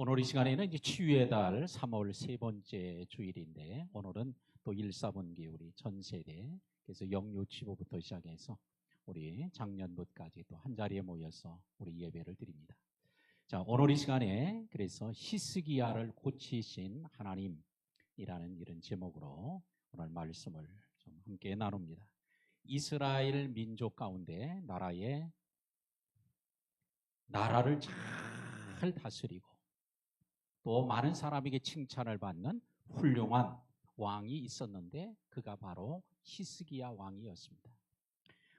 오늘 이 시간에는 이제 치유의 달 3월 세 번째 주일인데 오늘은 또 1, 4분기 우리 전 세대 그래서 영유 치부부터 시작해서 우리 작년부까지 또 한 자리에 모여서 우리 예배를 드립니다. 자, 오늘 이 시간에 그래서 히스기야를 고치신 하나님이라는 이런 제목으로 오늘 말씀을 좀 함께 나눕니다. 이스라엘 민족 가운데 나라의 나라를 잘 다스리고 또 많은 사람에게 칭찬을 받는 훌륭한 왕이 있었는데 그가 바로 히스기야 왕이었습니다.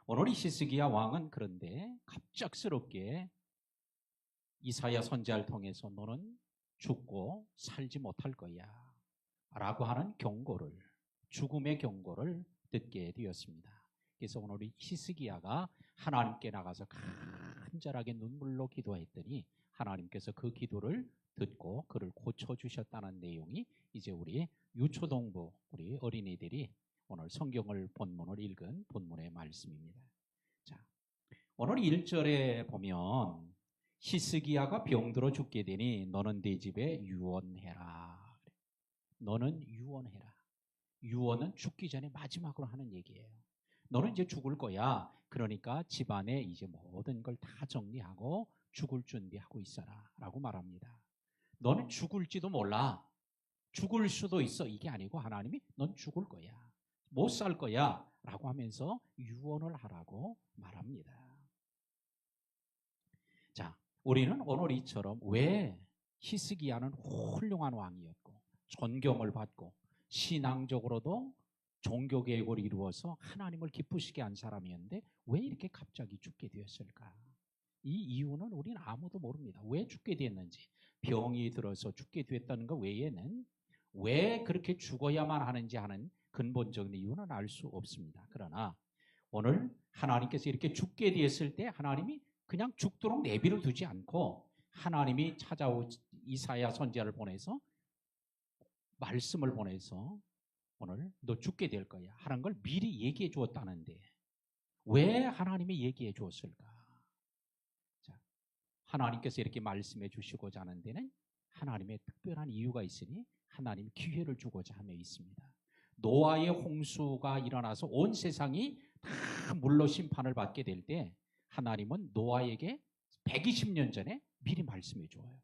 오늘 이 히스기야 왕은 그런데 갑작스럽게 이사야 선지자를 통해서 너는 죽고 살지 못할 거야 라고 하는 경고를 죽음의 경고를 듣게 되었습니다. 그래서 오늘 이 히스기야가 하나님께 나가서 간절하게 눈물로 기도했더니 하나님께서 그 기도를 듣고 그를 고쳐 주셨다는 내용이 이제 우리 유초동부 우리 어린이들이 오늘 성경을 본문을 읽은 본문의 말씀입니다. 자, 오늘 1절에 보면 히스기야가 병들어 죽게 되니 너는 내 집에 유언해라. 너는 유언해라. 유언은 죽기 전에 마지막으로 하는 얘기예요. 너는 이제 죽을 거야. 그러니까 집안에 이제 모든 걸 다 정리하고 죽을 준비하고 있어라. 라고 말합니다. 너는 죽을지도 몰라. 죽을 수도 있어. 이게 아니고 하나님이 넌 죽을 거야. 못 살 거야. 라고 하면서 유언을 하라고 말합니다. 자, 우리는 오늘 이처럼 왜 히스기야는 훌륭한 왕이었고 존경을 받고 신앙적으로도 종교 계획을 이루어서 하나님을 기쁘시게 한 사람이었는데 왜 이렇게 갑자기 죽게 되었을까? 이 이유는 우리는 아무도 모릅니다. 왜 죽게 됐는지 병이 들어서 죽게 됐다는 것 외에는 왜 그렇게 죽어야만 하는지 하는 근본적인 이유는 알 수 없습니다. 그러나 오늘 하나님께서 이렇게 죽게 되었을 때 하나님이 그냥 죽도록 내비를 두지 않고 하나님이 찾아오 이사야 선지자를 보내서 말씀을 보내서 오늘 너 죽게 될 거야 하는 걸 미리 얘기해 주었다는데 왜 하나님이 얘기해 주었을까? 자, 하나님께서 이렇게 말씀해 주시고자 하는 데는 하나님의 특별한 이유가 있으니 하나님이 기회를 주고자 하며 있습니다. 노아의 홍수가 일어나서 온 세상이 다 물로 심판을 받게 될 때 하나님은 노아에게 120년 전에 미리 말씀해 줘요.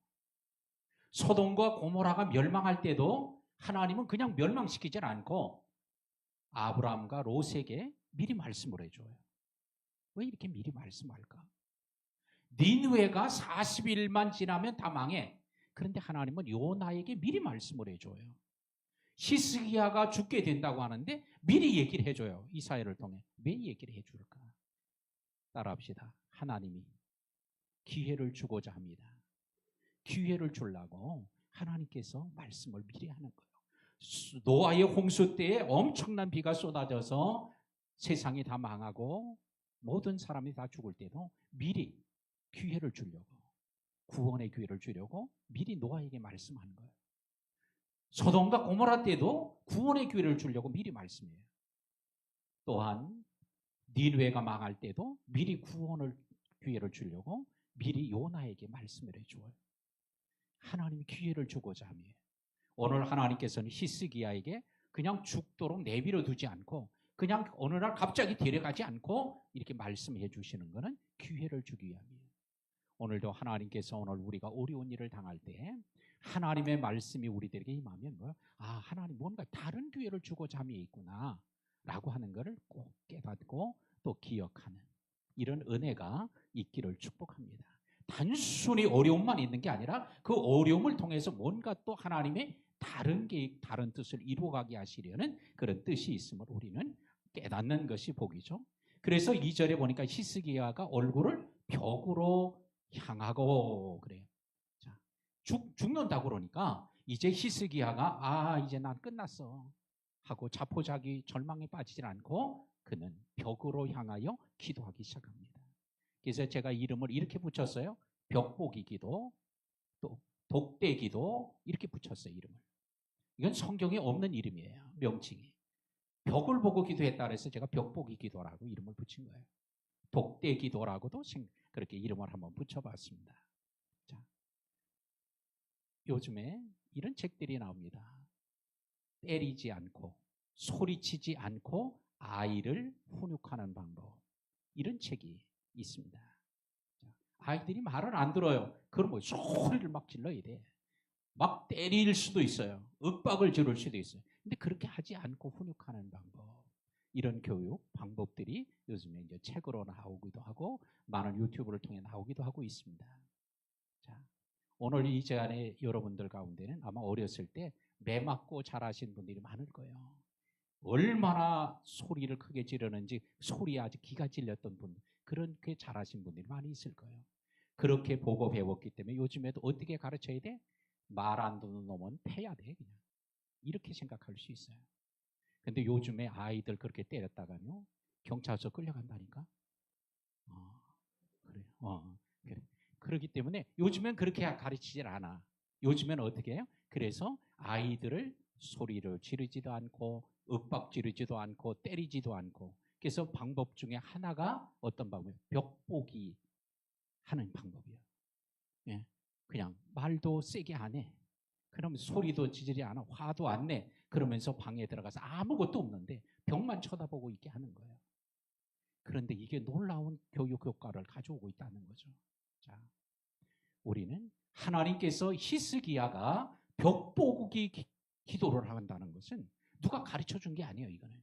소돔과 고모라가 멸망할 때도 하나님은 그냥 멸망시키지 않고 아브라함과 롯에게 미리 말씀을 해줘요. 왜 이렇게 미리 말씀할까? 닌웨가 40일만 지나면 다 망해. 그런데 하나님은 요나에게 미리 말씀을 해줘요. 히스기야가 죽게 된다고 하는데 미리 얘기를 해줘요. 이사야를 통해. 왜 얘기를 해줄까? 따라합시다. 하나님이 기회를 주고자 합니다. 기회를 주려고 하나님께서 말씀을 미리 하는 거예요. 노아의 홍수 때에 엄청난 비가 쏟아져서 세상이 다 망하고 모든 사람이 다 죽을 때도 미리 기회를 주려고 구원의 기회를 주려고 미리 노아에게 말씀하는 거예요. 소돔과 고모라 때도 구원의 기회를 주려고 미리 말씀해요. 또한 니누에가 망할 때도 미리 구원을 기회를 주려고 미리 요나에게 말씀을 해줘요. 하나님이 기회를 주고자 하며 오늘 하나님께서는 히스기야에게 그냥 죽도록 내비려 두지 않고 그냥 어느 날 갑자기 데려가지 않고 이렇게 말씀해 주시는 것은 기회를 주기 위함이에요. 오늘도 하나님께서 오늘 우리가 어려운 일을 당할 때 하나님의 말씀이 우리들에게 임하면 뭐, 아, 하나님 뭔가 다른 기회를 주고 잠이 있구나. 라고 하는 것을 꼭 깨닫고 또 기억하는 이런 은혜가 있기를 축복합니다. 단순히 어려움만 있는 게 아니라 그 어려움을 통해서 뭔가 또 하나님의 다른 계획, 다른 뜻을 이루어가게 하시려는 그런 뜻이 있음을 우리는 깨닫는 것이 복이죠. 그래서 2절에 보니까 히스기야가 얼굴을 벽으로 향하고 그래요. 자, 죽, 죽는다 그러니까 이제 히스기야가 아, 이제 난 끝났어. 하고 자포자기 절망에 빠지질 않고 그는 벽으로 향하여 기도하기 시작합니다. 그래서 제가 이름을 이렇게 붙였어요. 벽보기 기도, 또 독대 기도 이렇게 붙였어요, 이름을. 이건 성경에 없는 이름이에요. 명칭이. 벽을 보고 기도했다 그래서 제가 벽보기 기도라고 이름을 붙인 거예요. 독대 기도라고도 그렇게 이름을 한번 붙여봤습니다. 자, 요즘에 이런 책들이 나옵니다. 때리지 않고 소리치지 않고 아이를 훈육하는 방법. 이런 책이 있습니다. 자, 아이들이 말을 안 들어요. 그럼 뭐 소리를 막 질러야 돼. 막 때릴 수도 있어요. 윽박을 지를 수도 있어요. 근데 그렇게 하지 않고 훈육하는 방법. 이런 교육 방법들이 요즘에 이제 책으로 나오기도 하고 많은 유튜브를 통해 나오기도 하고 있습니다. 자, 오늘 이 시간에 여러분들 가운데는 아마 어렸을 때 매 맞고 자라신 분들이 많을 거예요. 얼마나 소리를 크게 지르는지 소리에 아주 기가 찔렸던 분, 그렇게 자라신 분들이 많이 있을 거예요. 그렇게 보고 배웠기 때문에 요즘에도 어떻게 가르쳐야 돼? 말 안 듣는 놈은 패야 돼, 그냥. 이렇게 생각할 수 있어요. 근데 요즘에 아이들 그렇게 때렸다가요, 경찰서 끌려간다니까? 어, 그래, 어, 그래. 그렇기 때문에 요즘엔 그렇게 가르치질 않아. 요즘엔 어떻게 해요? 그래서 아이들을 소리를 지르지도 않고 윽박 지르지도 않고 때리지도 않고 그래서 방법 중에 하나가 어떤 방법이에요? 벽보기 하는 방법이에요. 예. 그냥 말도 세게 안 해. 그러면 소리도 지르지 않아. 화도 안 내. 그러면서 방에 들어가서 아무것도 없는데 벽만 쳐다보고 있게 하는 거예요. 그런데 이게 놀라운 교육 효과를 가져오고 있다는 거죠. 자, 우리는 하나님께서 히스기야가 벽보기 기- 기도를 한다는 것은 누가 가르쳐 준 게 아니에요, 이거는.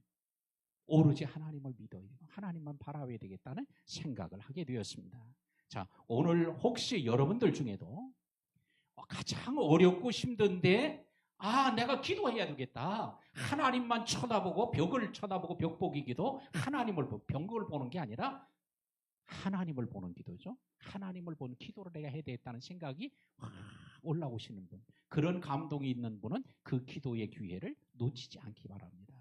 오로지 하나님을 되고 하나님만 바라봐야 되겠다는 생각을 하게 되었습니다. 자, 오늘 혹시 여러분들 중에도 가장 어렵고 힘든데 아, 내가 기도해야 되겠다. 하나님만 쳐다보고 벽을 쳐다보고 벽보기 기도, 하나님을 보- 벽을 보는 게 아니라 하나님을 보는 기도죠. 하나님을 보는 기도를 내가 해야 되겠다는 생각이 확 올라오시는 분. 그런 감동이 있는 분은 그 기도의 기회를 놓치지 않기 바랍니다.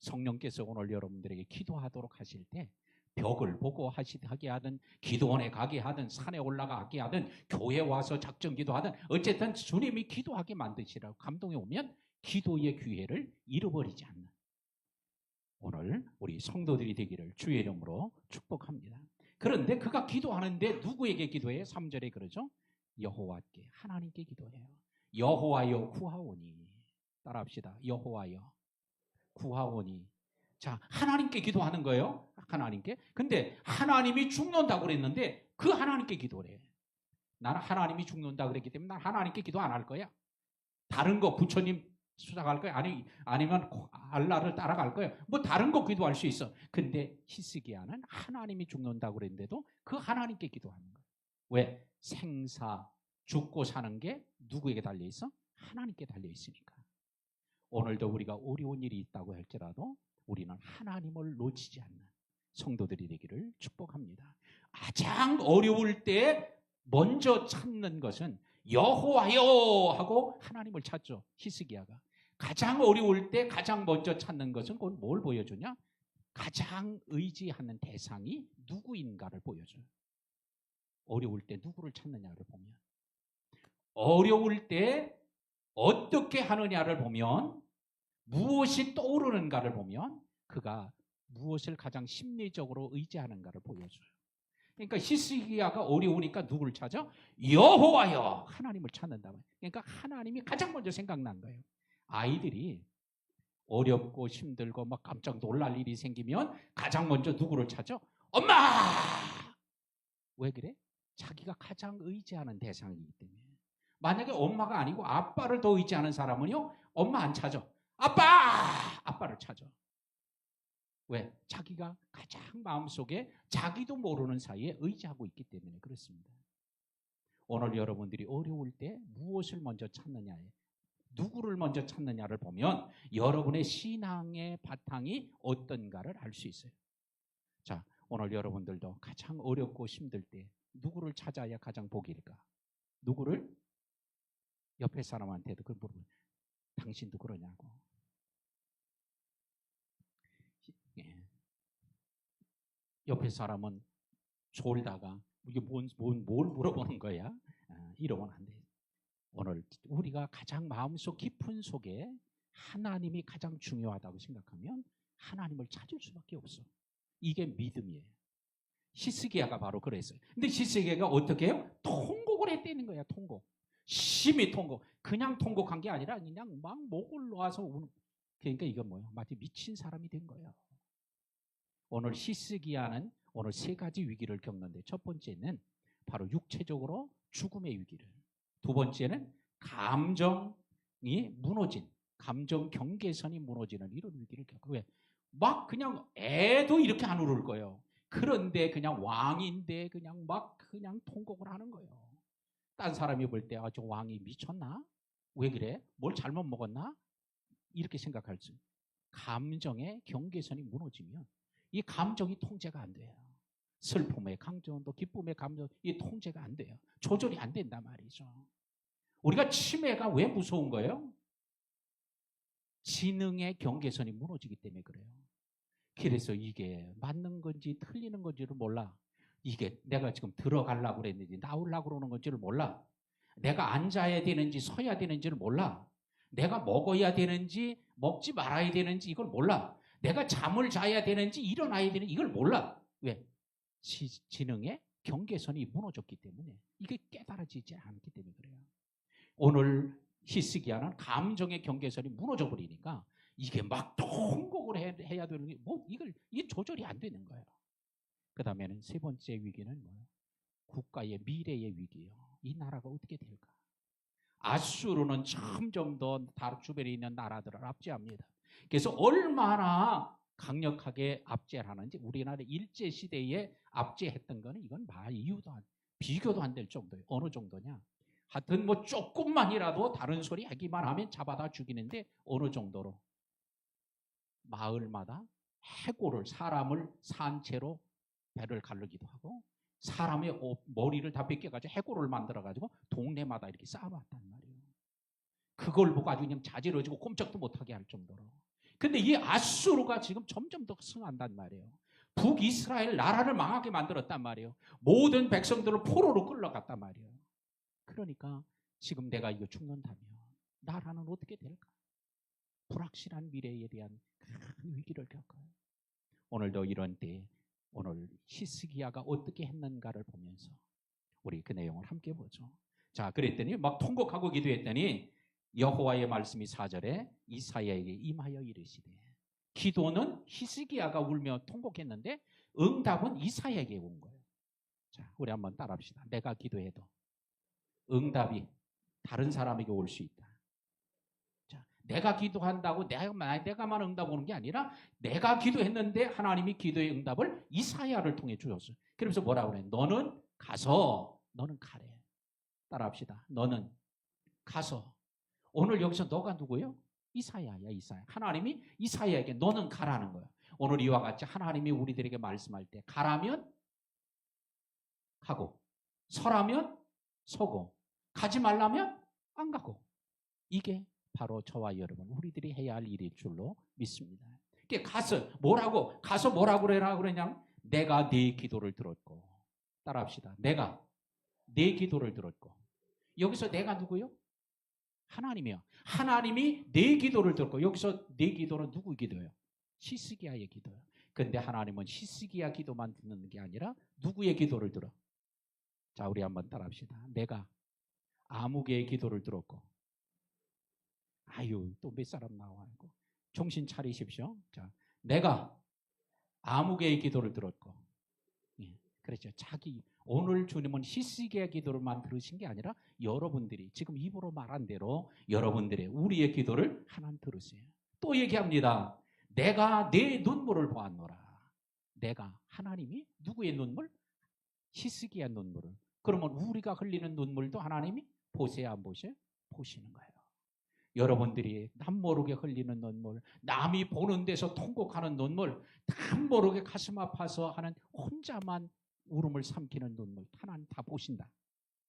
성령께서 오늘 여러분들에게 기도하도록 하실 때 벽을 보고 하시- 하게 하든 기도원에 가게 하든 산에 올라가게 하든 교회 와서 작정 기도하든 어쨌든 주님이 기도하게 만드시라고 감동이 오면 기도의 기회를 잃어버리지 않는 오늘 우리 성도들이 되기를 주의 이름으로 축복합니다. 그런데 그가 기도하는데 누구에게 기도해요? 3절에 그러죠. 여호와께 하나님께 기도해요. 여호와여 구하오니 따라합시다. 여호와여 구하오니 자 하나님께 기도하는 거예요. 하나님께. 근데 하나님이 죽는다고 그랬는데 그 하나님께 기도를 해. 나는 하나님이 죽는다 그랬기 때문에 난 하나님께 기도 안 할 거야. 다른 거 부처님 수작할 거야. 아니 아니면 알라를 따라갈 거야. 뭐 다른 거 기도할 수 있어. 근데 히스기야는 하나님이 죽는다고 그랬는데도 그 하나님께 기도하는 거야. 왜? 생사 죽고 사는 게 누구에게 달려 있어? 하나님께 달려 있으니까. 오늘도 우리가 어려운 일이 있다고 할지라도 우리는 하나님을 놓치지 않는 성도들이 되기를 축복합니다. 가장 어려울 때 먼저 찾는 것은 여호와여 하고 하나님을 찾죠. 히스기야가 가장 어려울 때 가장 먼저 찾는 것은 그건 뭘 보여주냐? 가장 의지하는 대상이 누구인가를 보여줘요. 어려울 때 누구를 찾느냐를 보면 어려울 때 어떻게 하느냐를 보면 무엇이 떠오르는가를 보면 그가 무엇을 가장 심리적으로 의지하는가를 보여줘요. 그러니까 히스기야가 어려우니까 누구를 찾아? 여호와여 하나님을 찾는다. 그러니까 하나님이 가장 먼저 생각난 거예요. 아이들이 어렵고 힘들고 막 깜짝 놀랄 일이 생기면 가장 먼저 누구를 찾아? 엄마! 왜 그래? 자기가 가장 의지하는 대상이기 때문에. 만약에 엄마가 아니고 아빠를 더 의지하는 사람은요, 엄마 안 찾아. 아빠! 아빠를 찾아. 왜? 자기가 가장 마음속에 자기도 모르는 사이에 의지하고 있기 때문에 그렇습니다. 오늘 여러분들이 어려울 때 무엇을 먼저 찾느냐에 누구를 먼저 찾느냐를 보면 여러분의 신앙의 바탕이 어떤가를 알 수 있어요. 자, 오늘 여러분들도 가장 어렵고 힘들 때 누구를 찾아야 가장 복일까? 누구를? 옆에 사람한테도 그 물어보면 당신도 그러냐고. 예. 옆에 사람은 졸다가 이게 뭔, 뭔, 뭘 물어보는 거야? 아, 이러면 안 돼. 오늘 우리가 가장 마음속 깊은 속에 하나님이 가장 중요하다고 생각하면 하나님을 찾을 수밖에 없어. 이게 믿음이에요. 히스기야가 바로 그랬어요. 근데 히스기야가 어떻게 해요? 통곡을 했다는 거야, 통곡. 열심히 통곡. 그냥 통곡한 게 아니라 그냥 막 목을 놓아서 우는. 그러니까 이건 뭐예요? 마치 미친 사람이 된 거예요. 오늘 히스기야는 오늘 세 가지 위기를 겪는데 첫 번째는 바로 육체적으로 죽음의 위기를. 두 번째는 감정이 무너진 감정 경계선이 무너지는 이런 위기를 겪고 왜? 막 그냥 애도 이렇게 안 울을 거예요. 그런데 그냥 왕인데 그냥 막 그냥 통곡을 하는 거예요. 딴 사람이 볼 때 아, 저 왕이 미쳤나? 왜 그래? 뭘 잘못 먹었나? 이렇게 생각할 수. 감정의 경계선이 무너지면 이 감정이 통제가 안 돼요. 슬픔의 감정도 기쁨의 감정 이 통제가 안 돼요. 조절이 안 된단 말이죠. 우리가 치매가 왜 무서운 거예요? 지능의 경계선이 무너지기 때문에 그래요. 그래서 이게 맞는 건지 틀리는 건지를 몰라. 이게 내가 지금 들어가려고 그랬는지 나오려고 그러는 건지를 몰라. 내가 앉아야 되는지 서야 되는지를 몰라. 내가 먹어야 되는지 먹지 말아야 되는지 이걸 몰라. 내가 잠을 자야 되는지 일어나야 되는지 이걸 몰라. 왜? 지, 지능의 경계선이 무너졌기 때문에 이게 깨달아지지 않기 때문에 그래요. 오늘 히스기야는 감정의 경계선이 무너져 버리니까 이게 막 통곡을 해, 해야 되는 게 뭐 이걸 이게 조절이 안 되는 거예요. 그 다음에는 세 번째 위기는 뭐예요? 국가의 미래의 위기예요. 이 나라가 어떻게 될까? 아수르는 점점 더 주변에 있는 나라들을 압제합니다. 그래서 얼마나 강력하게 압제를 하는지 우리나라 일제 시대에 압제했던 거는 이건 말 이유도 안 비교도 안 될 정도예요. 어느 정도냐? 하여튼 뭐 조금만이라도 다른 소리 하기만 하면 잡아다 죽이는데 어느 정도로 마을마다 해골을 사람을 산채로 배를 가르기도 하고 사람의 옷, 머리를 다 벗겨가지고 해골을 만들어가지고 동네마다 이렇게 쌓아놨단 말이에요. 그걸 보고 아주 그냥 자지러지고 꼼짝도 못하게 할 정도로. 근데 이 아수르가 지금 점점 더 승한단 말이에요. 북이스라엘 나라를 망하게 만들었단 말이에요. 모든 백성들을 포로로 끌러갔단 말이에요. 그러니까 지금 내가 이거 죽는다면 나라는 어떻게 될까? 불확실한 미래에 대한 큰 위기를 겪어요. 오늘도 이런 때 오늘 히스기야가 어떻게 했는가를 보면서 우리 그 내용을 함께 보죠. 자, 그랬더니 막 통곡하고 기도했더니 여호와의 말씀이 사절에 이사야에게 임하여 이르시되 기도는 히스기야가 울며 통곡했는데 응답은 이사야에게 온 거예요. 자, 우리 한번 따라합시다. 내가 기도해도 응답이 다른 사람에게 올 수 있다. 자, 내가 기도한다고 내가, 내가만 응답 오는 게 아니라 내가 기도했는데 하나님이 기도의 응답을 이사야를 통해 주셨어요. 그러면서 뭐라 그래? 너는 가서 너는 가래. 따라합시다. 너는 가서 오늘 여기서 너가 누구요? 이사야야, 이사야. 하나님이 이사야에게 너는 가라는 거야. 오늘 이와 같이 하나님이 우리들에게 말씀할 때 가라면 가고 서라면 서고 가지 말라면 안 가고 이게 바로 저와 여러분 우리들이 해야 할 일일 줄로 믿습니다. 이게 가서 뭐라고 가서 뭐라고 그래라 그러냐? 내가 네 기도를 들었고 따라합시다. 내가 네 기도를 들었고 여기서 내가 누구요? 하나님이요. 하나님이 내 기도를 듣고 여기서 내 기도는 누구 기도예요? 시스기야의 기도예요. 근데 하나님은 시스기야 기도만 듣는 게 아니라 누구의 기도를 들어? 자, 우리 한번 따라합시다. 내가 아무개의 기도를 들었고 아유, 또 몇 사람 나와고 정신 차리십시오. 자, 내가 아무개의 기도를 들었고 예, 그렇죠. 자기 오늘 주님은 히스기야 기도를만 들으신 게 아니라 여러분들이 지금 입으로 말한 대로 여러분들의 우리의 기도를 하나님 들으세요. 또 얘기합니다. 내가 내 눈물을 보았노라. 내가 하나님이 누구의 눈물? 히스기야 눈물을. 그러면 우리가 흘리는 눈물도 하나님이 보세요 안 보세요? 보시는 거예요. 여러분들이 남 모르게 흘리는 눈물, 남이 보는 데서 통곡하는 눈물, 남 모르게 가슴 아파서 하는 혼자만 울음을 삼키는 눈물 하나님 다 보신다.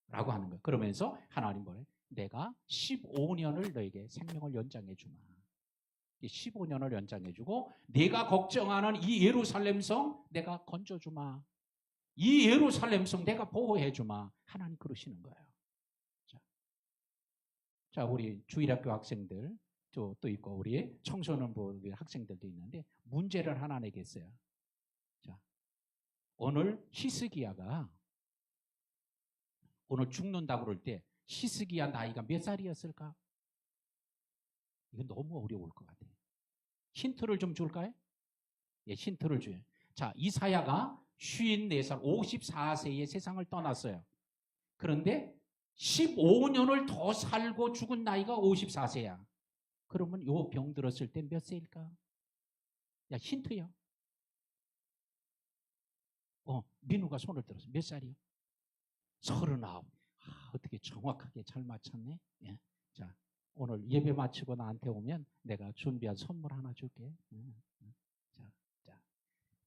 라고 하는 거예요. 그러면서 하나님 뭐래? 내가 15년을 너에게 생명을 연장해 주마. 15년을 연장해 주고 내가 걱정하는 이 예루살렘 성 내가 건져 주마. 이 예루살렘 성 내가 보호해 주마. 하나님 그러시는 거예요. 자, 자 우리 주일학교 학생들 또, 또 있고 우리 청소년부 학생들도 있는데 문제를 하나 내겠어요. 오늘 히스기야가 오늘 죽는다고 그럴 때 히스기야 나이가 몇 살이었을까? 이거 너무 어려울 것 같아요. 힌트를 좀 줄까요? 예, 힌트를 줘요. 자, 이사야가 54살, 54세에 세상을 떠났어요. 그런데 15년을 더 살고 죽은 나이가 54세야. 그러면 요 병 들었을 때 몇 세일까? 야, 힌트요. 어, 민우가 손을 들었어. 몇 살이요? 서른아홉. 아, 어떻게 정확하게 잘 맞췄네. 예. 자, 오늘 예배 마치고 나한테 오면 내가 준비한 선물 하나 줄게. 음, 음. 자, 자.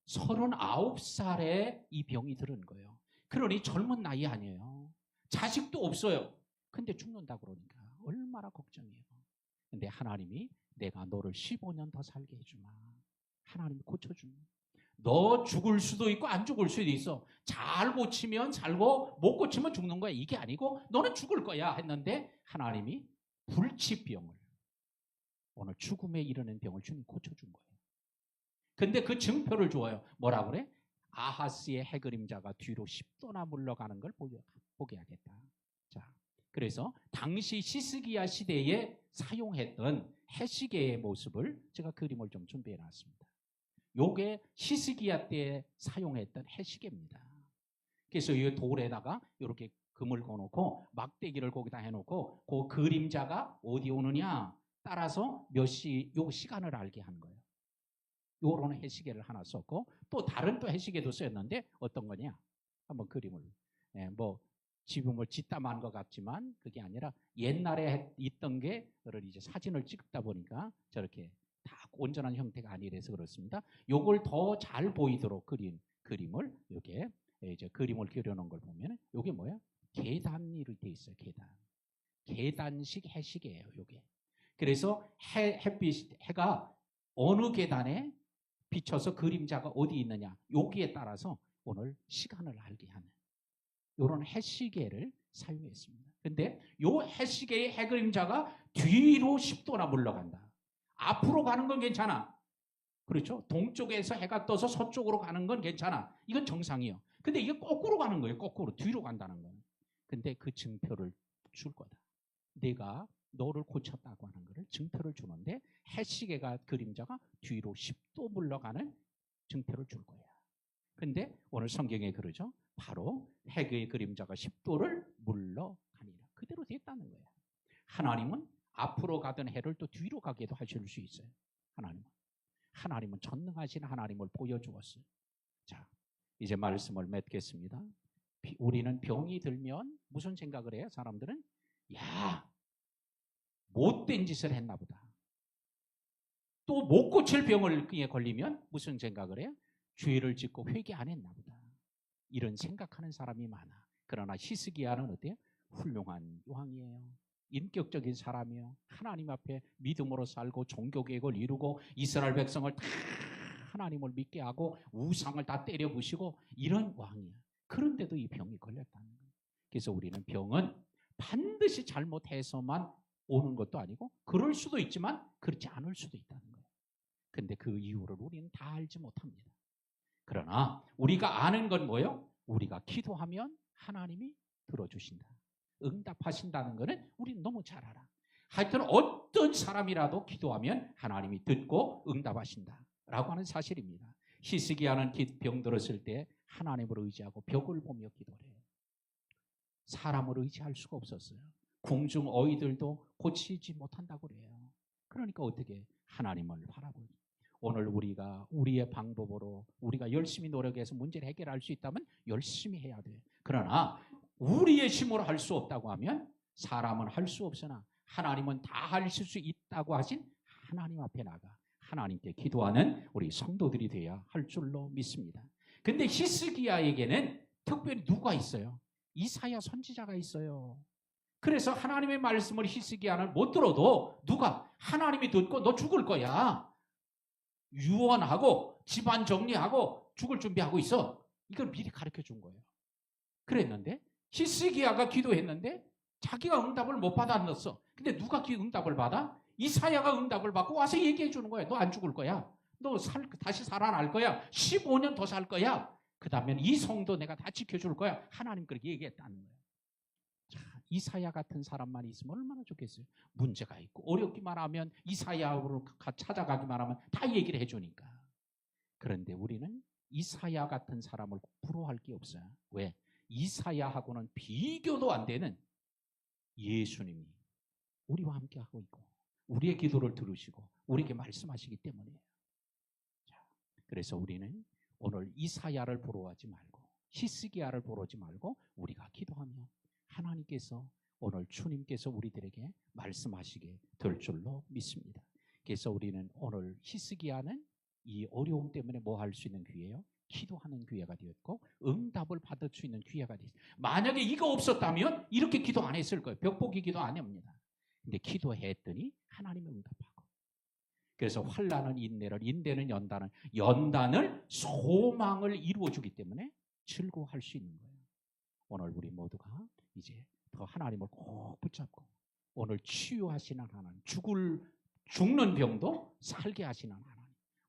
서른아홉 살에 이 병이 들은 거예요. 그러니 젊은 나이 아니에요. 자식도 없어요. 근데 죽는다 그러니까 얼마나 걱정이에요. 근데 하나님이 내가 너를 15년 더 살게 해주마. 하나님이 고쳐주마. 너 죽을 수도 있고 안 죽을 수도 있어. 잘 고치면 살고 못 고치면 죽는 거야. 이게 아니고 너는 죽을 거야 했는데 하나님이 불치병을 오늘 죽음에 이르는 병을 주님 고쳐준 거예요. 근데 그 증표를 줘요. 뭐라 그래? 아하스의 해그림자가 뒤로 10도나 물러가는 걸 보게 하겠다. 자, 그래서 당시 시스기야 시대에 사용했던 해시계의 모습을 제가 그림을 좀 준비해 놨습니다. 요게 시스기야 때 사용했던 해시계입니다. 그래서 이 돌에다가 이렇게 금을 거놓고 막대기를 거기다 해놓고 그 그림자가 어디 오느냐 따라서 몇 시 요 시간을 알게 하는 거예요. 요런 해시계를 하나 썼고 또 다른 또 해시계도 쓰였는데 어떤 거냐? 한번 그림을 예, 뭐 지금을 짓담한 것 같지만 그게 아니라 옛날에 했- 있던 게를 이제 사진을 찍다 보니까 저렇게 다 온전한 형태가 아니라서 그렇습니다. 요걸 더 잘 보이도록 그린 그림을 이렇게 이제 그림을 그려놓은 걸 보면 요게 뭐야? 계단으로 돼 있어요. 계단. 계단식 해식이에요. 요게. 그래서 해, 햇빛 해가 어느 계단에 비춰서 그림자가 어디 있느냐 여기에 따라서 오늘 시간을 알게 하는 이런 해시계를 사용했습니다. 근데 요 해시계의 해 그림자가 뒤로 10도나 물러간다. 앞으로 가는 건 괜찮아. 그렇죠? 동쪽에서 해가 떠서 서쪽으로 가는 건 괜찮아. 이건 정상이요. 근데 이게 거꾸로 가는 거예요. 거꾸로 뒤로 간다는 거예요. 근데 그 증표를 줄 거다. 내가 너를 고쳤다고 하는 거를 증표를 주는데 해시계가 그림자가 뒤로 10도 물러가는 증표를 줄 거야. 근데 오늘 성경에 그러죠. 바로 해의 그림자가 10도를 물러가니라. 그대로 됐다는 거야. 하나님은 앞으로 가던 해를 또 뒤로 가게도 하실 수 있어요. 하나님은. 하나님은 전능하신 하나님을 보여주었어요. 자, 이제 말씀을 맺겠습니다. 비- 우리는 병이 들면 무슨 생각을 해요? 사람들은 야 못된 짓을 했나 보다. 또 못 고칠 병을 걸리면 무슨 생각을 해요? 죄를 짓고 회개 안 했나 보다. 이런 생각하는 사람이 많아. 그러나 히스기야는 어때요? 훌륭한 왕이에요. 인격적인 사람이요. 하나님 앞에 믿음으로 살고 종교 계획을 이루고 이스라엘 백성을 다 하나님을 믿게 하고 우상을 다 때려 부시고 이런 왕이야. 그런데도 이 병이 걸렸다는 거예요. 그래서 우리는 병은 반드시 잘못해서만 오는 것도 아니고 그럴 수도 있지만 그렇지 않을 수도 있다는 거예요. 근데 그 이유를 우리는 다 알지 못합니다. 그러나 우리가 아는 건 뭐예요? 우리가 기도하면 하나님이 들어주신다. 응답하신다는 것은 우리는 너무 잘 알아. 하여튼 어떤 사람이라도 기도하면 하나님이 듣고 응답하신다. 라고 하는 사실입니다. 히스기야는 기- 병 들었을 때 하나님을 의지하고 벽을 보며 기도를 해요. 사람을 의지할 수가 없었어요. 궁중 어이들도 고치지 못한다고 그래요. 그러니까 어떻게 하나님을 바라보죠. 오늘 우리가 우리의 방법으로 우리가 열심히 노력해서 문제를 해결할 수 있다면 열심히 해야 돼. 그러나 우리의 힘으로 할 수 없다고 하면 사람은 할 수 없으나 하나님은 다 하실 수 있다고 하신 하나님 앞에 나가 하나님께 기도하는 우리 성도들이 돼야 할 줄로 믿습니다. 근데 히스기야에게는 특별히 누가 있어요? 이사야 선지자가 있어요. 그래서 하나님의 말씀을 히스기야는 못 들어도 누가 하나님이 듣고 너 죽을 거야. 유언하고 집안 정리하고 죽을 준비하고 있어. 이걸 미리 가르쳐 준 거예요. 그랬는데 히스기야가 기도했는데 자기가 응답을 못 받았어. 근데 누가 기- 응답을 받아? 이사야가 응답을 받고 와서 얘기해 주는 거야. 너 안 죽을 거야. 너 살, 다시 살아날 거야. 15년 더 살 거야. 그 다음에 이 성도 내가 다 지켜줄 거야. 하나님 그렇게 얘기했다는 거예요. 자, 이사야 같은 사람만 있으면 얼마나 좋겠어요. 문제가 있고 어렵기만 하면 이사야로 가- 찾아가기만 하면 다 얘기를 해주니까. 그런데 우리는 이사야 같은 사람을 부러워할 게 없어요. 왜? 이사야하고는 비교도 안 되는 예수님이 우리와 함께 하고 있고 우리의 기도를 들으시고 우리에게 말씀하시기 때문이에요. 자, 그래서 우리는 오늘 이사야를 부러워하지 말고 히스기야를 부러워하지 말고 우리가 기도하며 하나님께서 오늘 주님께서 우리들에게 말씀하시게 될 줄로 믿습니다. 그래서 우리는 오늘 히스기야는 이 어려움 때문에 뭐 할 수 있는 기회요? 기도하는 기회가 되었고 응답을 받을 수 있는 기회가 되었어요. 만약에 이거 없었다면 이렇게 기도 안 했을 거예요. 벽보기 기도 안 합니다. 근데 기도했더니 하나님의 응답하고 그래서 환란은 인내를 인내는 연단을 연단을 소망을 이루어 주기 때문에 즐거워할 수 있는 거예요. 오늘 우리 모두가 이제 더 하나님을 꼭 붙잡고 오늘 치유하시는 하나님 죽을 죽는 병도 살게 하시는 하나님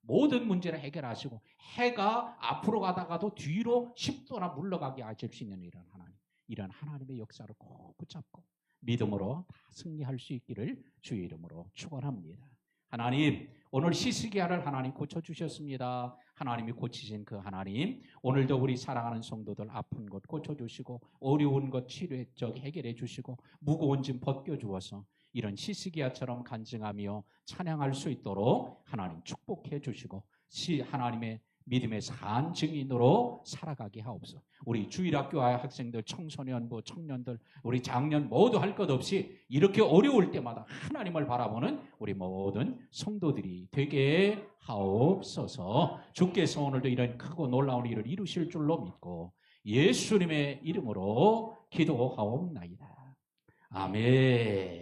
모든 문제를 해결하시고 해가 앞으로 가다가도 뒤로 10도나 물러가게 하실 수 있는 이런 하나님 이런 하나님의 역사를 꼭 붙잡고 믿음으로 다 승리할 수 있기를 주의 이름으로 축원합니다. 하나님 오늘 시스기야를 하나님 고쳐 주셨습니다. 하나님이 고치신 그 하나님 오늘도 우리 사랑하는 성도들 아픈 것 고쳐 주시고 어려운 것 치료해 저 해결해 주시고 무거운 짐 벗겨 주어서 이런 시스기야처럼 간증하며 찬양할 수 있도록 하나님 축복해 주시고 시 하나님의 믿음의 산 증인으로 살아가게 하옵소서. 우리 주일학교 학생들, 청소년부, 청년들, 우리 장년 모두 할 것 없이 이렇게 어려울 때마다 하나님을 바라보는 우리 모든 성도들이 되게 하옵소서. 주께서 오늘도 이런 크고 놀라운 일을 이루실 줄로 믿고 예수님의 이름으로 기도하옵나이다. 아멘.